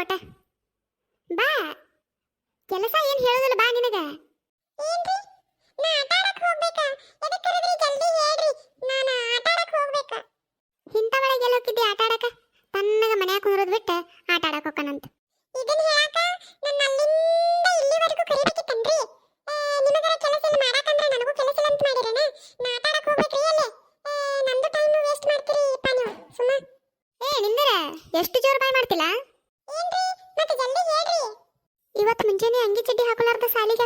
ಒಟ್ಟ ಬಾ. ಕೆಲಸ ಏನ್ ಹೇಳೋದಿಲ್ಲ ಬಾ ನಿನಗ. ನಾ ಆಟ ಆಡಕ್ ತನ್ನಗ ಮನ್ಯಾಗ ಕುಂದ್ರದ್ ಬಿಟ್ಟು ಆಟ ಆಡಕ್ ಹೋಗ್ಕನಂತ ಇದನ್ನ ಹೇಳಾಕ ನನ್ನ ಅಲ್ಲಿಂದ ಇಲ್ಲಿವರೆಗೂ ಕರಿಬೇಕಿತ್ತನ್ರಿ ನಿಮಗರ ಕೆಲಸ ಇಲ್ಲ ಮಾಡಾಕಂದ್ರ ನನಗೂ ಕೆಲಸ ಇಲ್ಲ ಅಂತ ಮಾಡಿರೇನ? ನಾ ಆಟ ಆಡಕ್ ಹೋಗ್ಬೇಕ್ರಿ ಅಲ್ಲೇ ಟೈಮ್ ವೇಸ್ಟ್ ಮಾಡ್ತೀರಿ ಪಾ ನೀವು. ಸುಮ್ಮ ಏ ನಿಂದರ? ಎಷ್ಟು ಜೋರು ಬಾಯ್ ಮಾಡ್ತಿಲ್ಲ? ಮತ್ತೆ ಜಲ್ದಿ ಹೇಳ್ರಿ. ಇವತ್ತು ಮುಂಜಾನೆ ಅಂಗಿ ಚಡ್ಡಿ ಹಾಕೊಲಾರ್ದ ಸಾಲಿಗೆ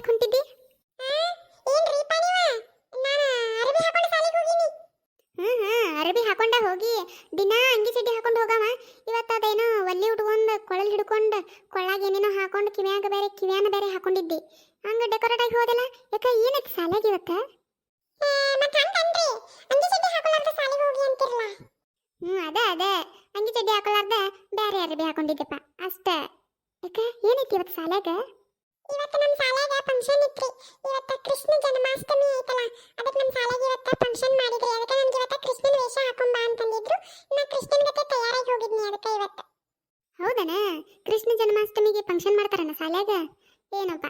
ನಾನು ಅರಬಿ ಹಾಕೊಂಡು ಹೋಗಿ. ದಿನಾ ಅಂಗಿ ಚಡ್ಡಿ ಹಾಕೊಂಡು ಹೋಗವ. ಇವತ್ತು ಅದೇನೋ ಒಲ್ಲಿ ಉಟ್ಕೊಂಡು ಕೊಳಲ್ ಹಿಡ್ಕೊಂಡು ಕೊಳ್ಳಾಗ ಏನೇನೋ ಹಾಕೊಂಡು ಕಿವ್ಯಾಗ ಬೇರೆ ಕಿವ್ಯಾನ ಬೇರೆ ಹಾಕೊಂಡಿದ್ದಿ. ಹಂಗ ಡೆಕೋರೇಟ್ ಆಗಿ ಹೋದಲ್ಲ ಯಾಕ ಏನೈತಿ ಸಾಲಾಗಿ ಇವತ್ತ? ಹಾಕೊಳಾರ್ದ ಹ್ಮ್ ಅದ ಅದ. ಅಂಗಿ ಚಡ್ಡಿ ಹಾಕೊಲಾರ್ದ ಬೇರೆ ಅರಬಿ ಹಾಕೊಂಡಿದ್ದಪ್ಪ ಅಷ್ಟ. ಯಾಕ? ಏನೈತಿ ಇವತ್ತು ಇವತ್ತು ನಮ್ಮ ಫಂಕ್ಷನ್ ಇತ್ರಿ. ಇವತ್ತು ಕೃಷ್ಣ ಜನ್ಮಾಷ್ಟಮಿ ಐತಲ್ಲ ಅದಕ್ಕೆ ನಮ್ಮ ಶಾಲೆಗೆ ಇವತ್ತು ಫಂಕ್ಷನ್ ಮಾಡಿದ್ರಿ. ಅದಕ್ಕೆ ನನಗೆ ಇವತ್ತು ಕೃಷ್ಣನ ವೇಷ ಹಾಕೊಂಬ ಅಂತಂದಿದ್ರು ನಾ ಕೃಷ್ಣನ ಜೊತೆ ತಯಾರಾಗಿ ಹೋಗಿದ್ನಿ ಅದಕ್ಕೆ ಇವತ್ತು. ಹೌದನ? ಕೃಷ್ಣ ಜನ್ಮಾಷ್ಟಮಿಗೆ ಫಂಕ್ಷನ್ ಮಾಡ್ತಾರನ ಶಾಲ್ಯಾಗ? ಏನಪ್ಪ?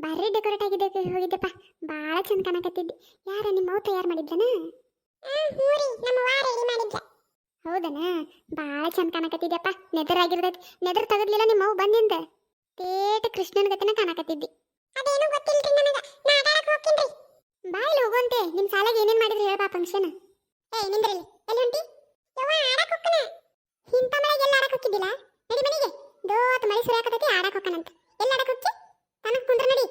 ಭಾರಿ ಡೆಕೋರೇಟ್ ಆಗಿದೆ ಹೋಗಿದ್ದಪ್ಪ ಭಾಳ ಚಂದ ಕಾಣಕತ್ತಿದ್ದೆ. ಯಾರ ನಿಮ್ಮ ಅವ್ವ ತಯಾರು ಮಾಡಿದ್ದನ? ಆ, ಹ್ಞೂ ರೀ. ನಮ್ಮ ವಾರ ರೆಡಿ ಮಾಡಿದ್ಲ. ಹೌದನ? ಭಾಳ ಚಂದ ಕಾಣಕತ್ತಿದ್ಯಪ್ಪ. ನೆದರ್ ಆಗಿರ್ತೈತಿ ನೆದರ್ ತಗದ್ಲಿಲ್ಲ ನಿಮ್ಮ ಅವು ಬಂದಿಂದ? ತೇಟ ಕೃಷ್ಣನ ಗತಿನ ಕಾಣಕತ್ತಿದ್ದಿ. ಅದೇನು ಗೊತ್ತಿಲ್ರಿ ನನಗೆ. ನಾ ಆಟ ಆಡಕ್ ಹೋಗ್ತೀನಿ ಬಾ ಇಲ್ಲಿ ಹೋಗುವಂತೆ. ನಿಮ್ಮ ಸಾಲಾಗ ಏನೇನ್ ಮಾಡಿದ್ರಿ ಹೇಳಪ್ಪ ಫಂಕ್ಷನ್ ಏ ನಿಂದ್ರಲ್ಲಿ ಎಲ್ಲಿ ಹೊಂಟಿ? ಯವ್ವ, ಆಡಕ್ ಹೋಗ್ಕನ ಇಂಥ ಮಳೆಗೆ ಎಲ್ಲ ಆಡಕ್ ಹೋಗಿದ್ದಿಲ್ಲ ನಡಿ ಮನೆಗೆ. ದೋತ್ ಮಳೆ ಸುರಿಯಾಕತೈತಿ ಆಡಕ್ ಹೋಗ್ಕನಂತ ಎಲ್ಲ ಆಡಕ್ ಹೋಗಿ ತನಕ ಕುಂದ್ರ ನಡಿ.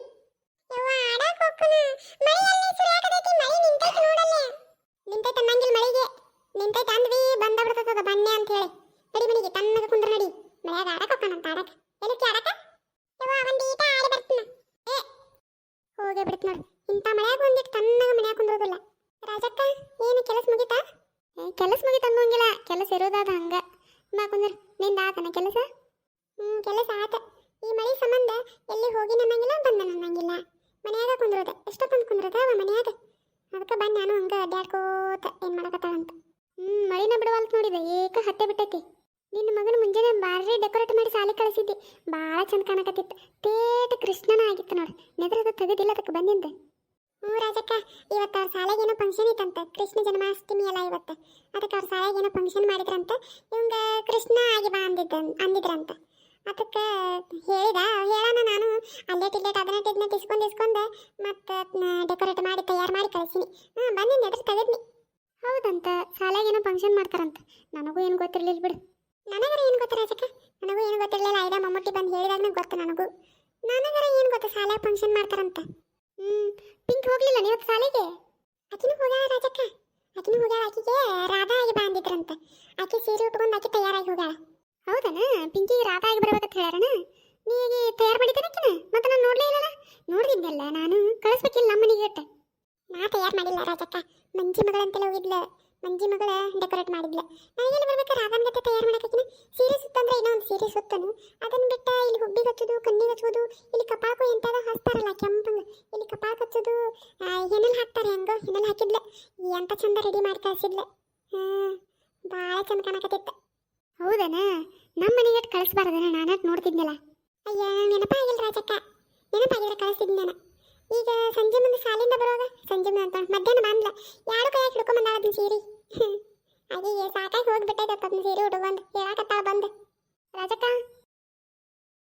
ಯವ್ವ, ಆಡಕ್ ಹೋಗ್ಕನ ಮಳಿ ಎಲ್ಲಿ ಸುರಿಯಾಕತೈತಿ ನಿಂತೈತಿ ನೋಡಲ್ಲೇ ನಿಂತೈತೆ ಅನ್ನಂಗಿಲ್ಲ ಮಳೆಗೆ ನಿಂತೈತೆ ಅಂದ್ವಿ ಬಂದ ಬಿಡ್ತದ ಬನ್ನೆ ಅಂತ ಹೇಳಿ ನಡಿ ಮನೆಗೆ ತನ್ನಗ ಕುಂದ್ರ ನಡಿ ಮಳೆಯಾಗ ಆಡಕ್ ಹೋಗ್ಕನಂತ ಆಡಕ್ ಎದಕ್ಕೆ ಆಡಕ ಯವ್ವ, ಒಂದ್ ಈಟ ಆಡಿ ಬರ್ತೀನಿ. ಏ, ಹೋಗೇ ಬಿಡ್ತ ನೋಡಿ. ಇಂಥ ಮಳೆಯಾಗ ಒಂದಿಟ್ಟು ತಣ್ಣಗೆ ಮನ್ಯಾಗ ಕುಂದ್ರೋದಿಲ್ಲ. ರಾಜಕ್ಕ, ಏನು ಕೆಲಸ ಮುಗಿತಾ? ಕೆಲಸ ಮುಗಿತ ಅನ್ನೋಂಗಿಲ್ಲ. ಕೆಲಸ ಇರೋದಾದ ಹಂಗ. ಮಾ ಕುಂದ್ರ, ನಿಂದ ಆತನ ಕೆಲಸ? ಹ್ಞೂ ಕೆಲಸ ಆತ. ಈ ಮಳೆ ಸಂಬಂಧ ಎಲ್ಲಿ ಹೋಗಿ ನನ್ನಂಗಿಲ್ಲ ಬಂದ ನನ್ನಂಗಿಲ್ಲ. ಮನ್ಯಾಗ ಕುಂದ್ರೋದ. ಎಷ್ಟೊತ್ತಂದು ಕುಂದ್ರದ ಅವ ಮನ್ಯಾಗ? ಅದಕ್ಕೆ ಬಂದು ನಾನು ಹಂಗ ಅಡ್ಡಾಡ್ಕೋತ ಏನು ಮಾಡಕತ್ತಾಳಂತ. ಹ್ಞೂ ಮಳಿನ ಬಿಡವಲ್ತ ನೋಡಿದೆ. ಏಕ ಹತ್ತೆ ಬಿಟ್ಟೈತಿ. ನಿನ್ನ ಮಗನ ಮುಂಜಾನೆ ಬಾರಿ ಡೆಕೋರೇಟ್ ಮಾಡಿ ಸಾಲಿ ಕಳಿಸಿದ್ದೆ. ಭಾಳ ಚಂದ ಕಾಣಕತ್ತಿತ್ತು. ತೇಟ ಕೃಷ್ಣನ ಆಗಿತ್ತು ನೋಡಿ. ನೆದ್ರದ ತೆಗೆದಿಲ್ಲ ಅದಕ್ಕೆ ಬಂದಿದ್ದೆ. ಹ್ಞೂ ರಾಜಕ್ಕ, ಇವತ್ತು ಅವ್ರ ಶಾಲೆಗೆ ಏನೋ ಫಂಕ್ಷನ್ ಇತ್ತಂತ. ಕೃಷ್ಣ ಜನ್ಮಾಷ್ಟಮಿ ಅಲ್ಲ ಇವತ್ತು. ಅದಕ್ಕೆ ಅವ್ರ ಶಾಲೆಗೆ ಏನೋ ಫಂಕ್ಷನ್ ಮಾಡಿದ್ರಂತೆ. ಇವಂಗ ಕೃಷ್ಣ ಆಗಿ ಬಾ ಅಂದಿದ್ದ ಅಂದಿದ್ರಂತ. ಅದಕ್ಕೆ ಹೇಳಿದ. ಹೇಳೋಣ ನಾನು. ಅಲ್ಲೇ ಇಲ್ಲೇಟ್ ಅದನ್ನ ಇದನ್ನ ಇಸ್ಕೊಂಡು ಇಸ್ಕೊಂಡು ಮತ್ತು ಡೆಕೋರೇಟ್ ಮಾಡಿ ತಯಾರು ಮಾಡಿ ಕಳಿಸಿನಿ. ಹಾಂ ಬಂದಿನಿ ಅದ್ರ ತೆಗೆದ್ನಿ. ಹೌದಂತ. ಶಾಲೆಗೇನೋ ಫಂಕ್ಷನ್ ಮಾಡ್ತಾರಂತ. ನನಗೂ ಏನು ಗೊತ್ತಿರಲಿಲ್ಲ ಬಿಡು. ನನಗರ ಏನು ಗೊತ್ತ ರಾಜಕ್ಕ? ನನಗೂ ಏನು ಗೊತ್ತಿರಲಿಲ್ಲ. ಐದ ಮಮ್ಮೂಟಿ ಬಂದು ಹೇಳಿದಾಗ ಗೊತ್ತು ನನಗೂ. ನನಗರ ಏನು ಗೊತ್ತು? ಶಾಲೆ ಫಂಕ್ಷನ್ ಮಾಡ್ತಾರಂತ. ಹ್ಞೂ ಪಿಂಕ್ ಹೋಗ್ಲಿಲ್ಲ ನೀವು ಶಾಲೆಗೆ? ಆಕಿನೂ ಹೋಗ್ಯಾಳ ರಾಜಕ್ಕ. ಆಕಿನೂ ಹೋಗ್ಯಾಳ. ಆಕಿಗೆ ರಾಧಾ ಆಗಿ ಬಂದಿದ್ರಂತೆ ಆಕೆ ಸೀರೆ ಉಟ್ಕೊಂಡು ಆಕಿ ತಯಾರಾಗಿ ಹೋಗ್ಯಾಳ. ಹೌದನ? ಪಿಂಕಿಗೆ ರಾಧಾ ಆಗಿ ಬರ್ಬೇಕಂತ ಹೇಳ್ಯಾರಣ ನೀಗೆ ತಯಾರು ಮಾಡಿದ್ದಾನಕ್ಕಿನ ಮತ್ತೆ ನಾನು ನೋಡಲೇ ಇಲ್ಲಲ್ಲ ನೋಡಿದ್ದಿಲ್ಲ ನಾನು ಕಳಿಸ್ಬೇಕಿಲ್ಲ ನಮ್ಮ ಮನೆಗೆ ನಾ ತಯಾರು ಮಾಡಿಲ್ಲ ರಾಜಕ್ಕ. ಮಂಜಿ ಮಗಳಂತೆಲ್ಲ ಹೋಗಿದ್ಲ. ಮಂಜಿ ಮಗಳ ಡೆಕೋರೇಟ್ ಮಾಡಿದ್ಲ. ನನಗೆಲ್ಲ ಬರ್ಬೇಕು? ರಾಧನ್ ಗತೆ ತಯಾರು ಮಾಡಕ್ಕಿನ ಸೀರೆ ಸುತ್ತಂದ್ರೆ ಏನೋ ಒಂದು ಸೀರೆ ಸುತ್ತನು ಅದನ್ನ ಬಿಟ್ಟ ಇಲ್ಲಿ ಹುಬ್ಬಿಗೆ ಹಚ್ಚೋದು ಕಣ್ಣಿಗೆ ಹಚ್ಚೋದು ಇಲ್ಲಿ ಕಪಾಕು ಎಂತಾದ ಹಚ್ತಾರಲ್ಲ ಕೆಂಪಂಗ. ಇಲ್ಲಿ ಕಪಾಕ್ ಹಚ್ಚೋದು ಹೆನಲ್ ಹಾಕ್ತಾರೆ ಹಂಗೋ ಹೆನಲ್ ಹಾಕಿದ್ಲೆ. ಎಂತ ಚಂದ ರೆಡಿ ಮಾಡಿ ಕಳ್ಸಿದ್ಲ. ಹ್ಮ್ ಭಾಳ ಚಂದ ಕಾಣಕತ್ತಿತ್ತ. ಹೌದನ? ನಮ್ಮ ಮನೆಗೆ ಕಳಿಸ್ಬಾರ್ದನ? ನಾನು ನೋಡ್ತಿದ್ನಲ್ಲ. ಅಯ್ಯ ನೆನಪಾಗಿಲ್ಲ ರಾಜಕ್ಕ. ನೆನಪಾಗಿದ್ರೆ ಕಳಿಸಿದ್ನ ನಾನು. ಈಗ ಸಂಜೆ ಮುಂದೆ ಸಾಲಿಂದ ಬರುವಾಗ? ಸಂಜೆ ಅಂತ ಮಧ್ಯಾಹ್ನ ಬಂದ್ಲ. ಯಾರು ಕೈಯಾಗ ಹಿಡ್ಕೊಂಬಂದಾಳ ಅದನ್ನ ಸೀರೆ? ಹಾಗೆ ಸಾಕಾಗಿ ಹೋಗ್ಬಿಟ್ಟೈತೆ ಅದನ್ನ ಸೀರೆ ರಾಜಕ್ಕ